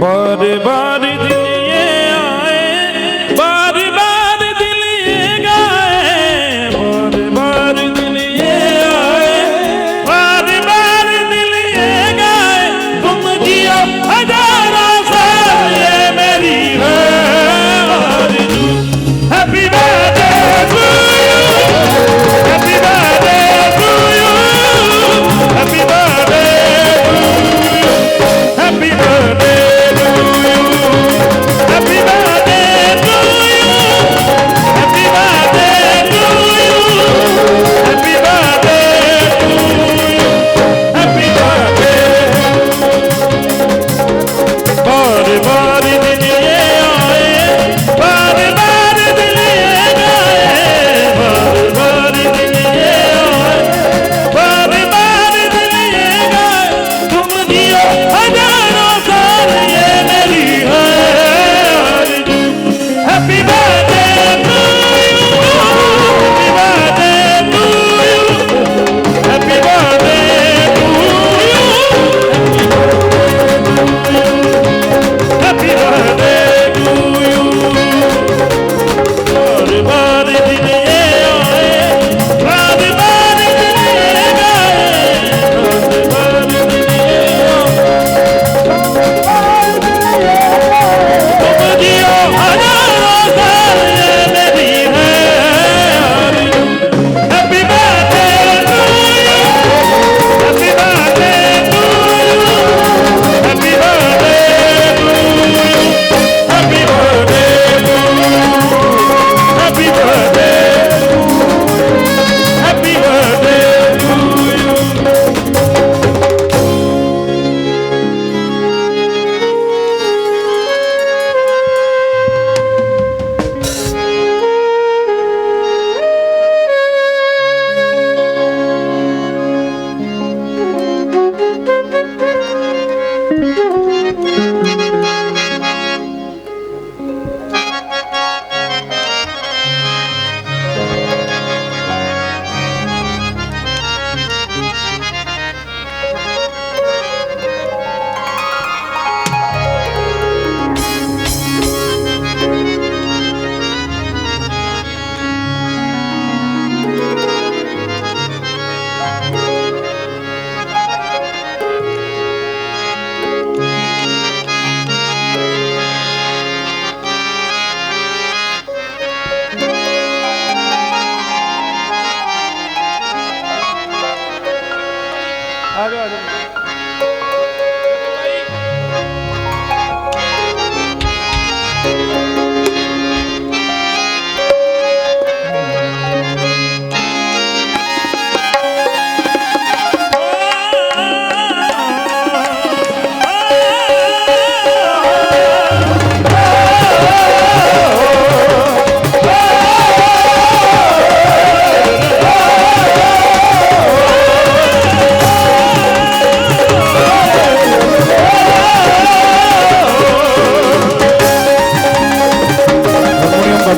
বারে বারে দিন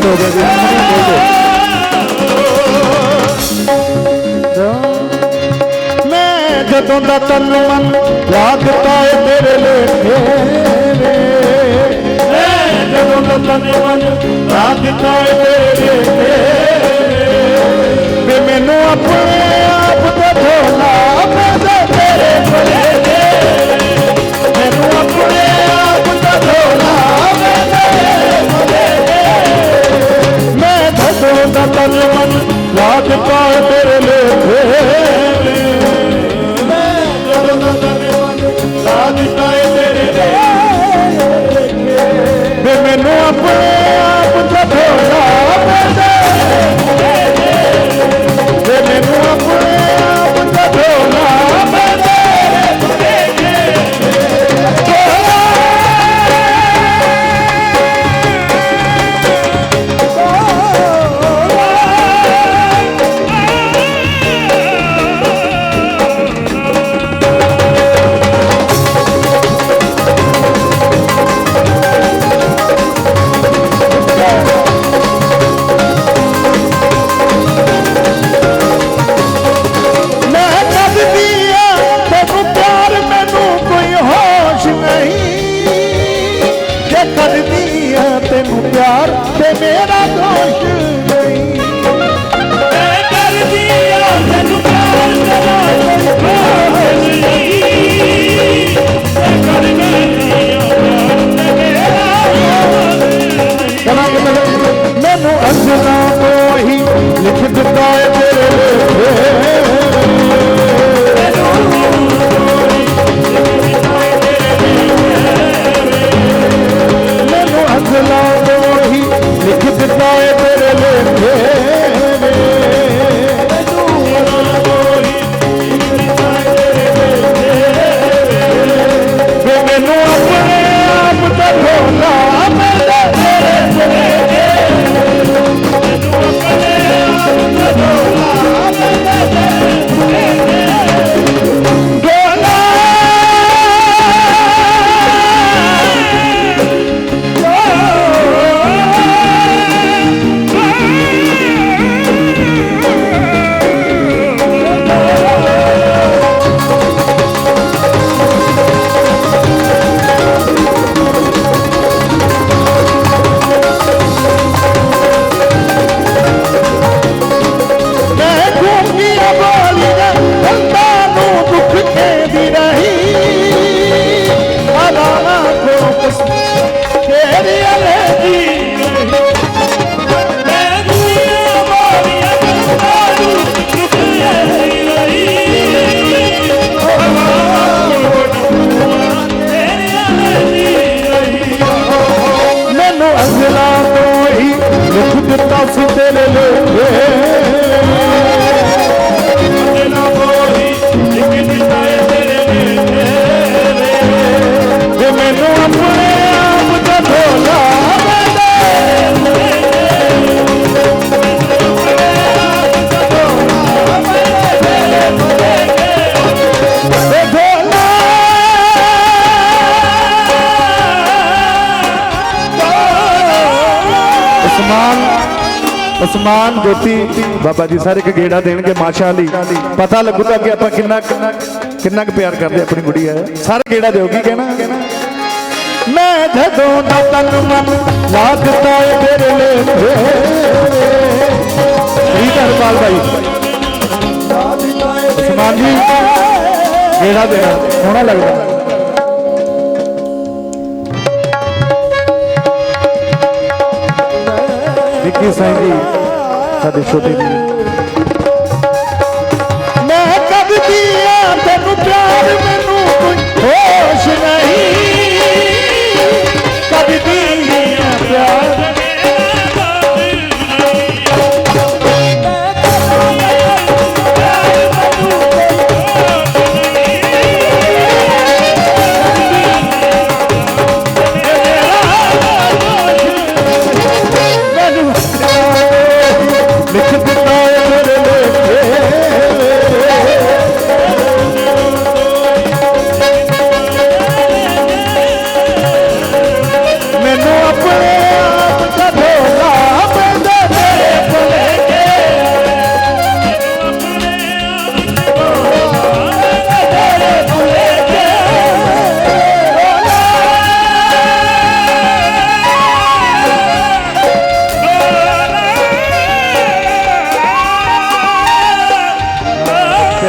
ਬੰਦ ਜਦੋਂ ਦਾ ਤਨ ਮਨ ਲੱਗਦਾ ਏ ਤੇਰੇ ਲੇਖੇ ਵੇ ਜਦੋਂ ਦਾ ਤਨ ਮਨ ਲੱਗਦਾ ਏ ਤੇਰੇ ਲੇਖੇ ਵੇ ਮੈਨੂੰ ਆਪਣੇ the. ਸਲਮਾਨ ਜੋਤੀ ਬਾਬਾ ਜੀ ਸਾਰੇ ਇੱਕ ਗੇੜਾ ਦੇਣਗੇ ਮਾਸ਼ਾ ਅਲੀ। ਪਤਾ ਲੱਗੂਗਾ ਕਿ ਆਪਾਂ ਕਿੰਨਾ ਕਿੰਨਾ ਕੁ ਪਿਆਰ ਕਰਦੇ ਆਪਣੀ ਗੁੜੀਆ ਸਾਰੇ ਗੇੜਾ ਦਿਓਗੀ ਕਹਿਣਾ? ਮੈਂ ਜਦੋਂ ਦਾ ਤਨ ਮਨ ਲੱਗਦਾ ਏ ਤੇਰੇ ਲੇਖੇ ਜੀ ਧਰਪਾਲ ਭਾਈ ਸਲਮਾਨ ਜੀ, ਗੇੜਾ ਦੇਣਾ। ਸੋਹਣਾ ਲੱਗਦਾ। ਵਿੱਕੀ ਸਿੰਘ ਜੀ। আপনাদের শ্রুতি মেকআপ দিয়া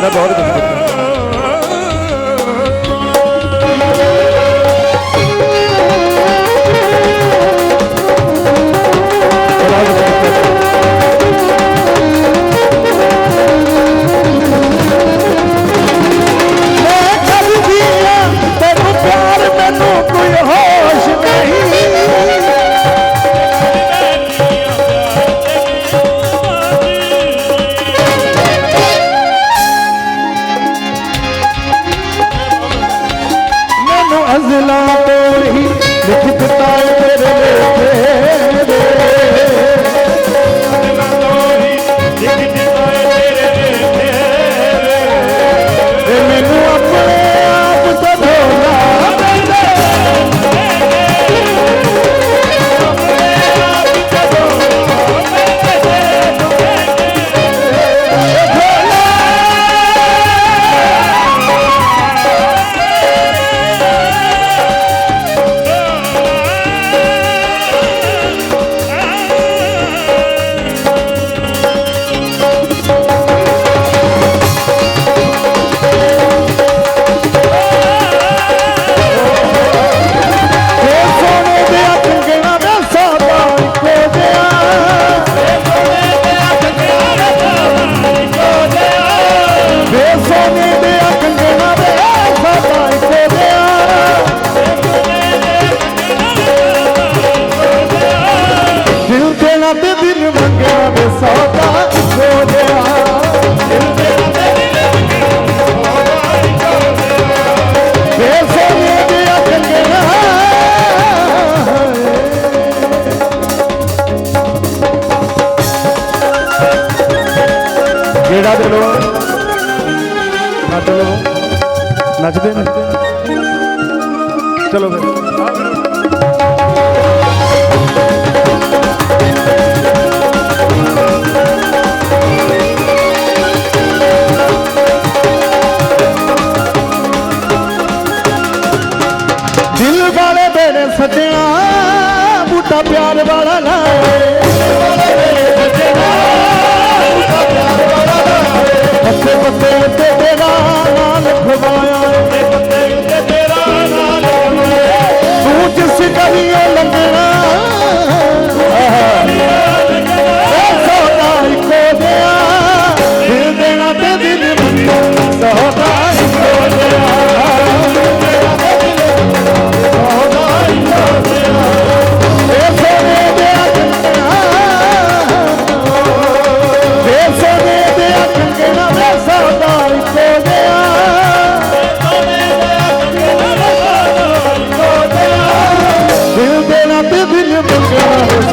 era da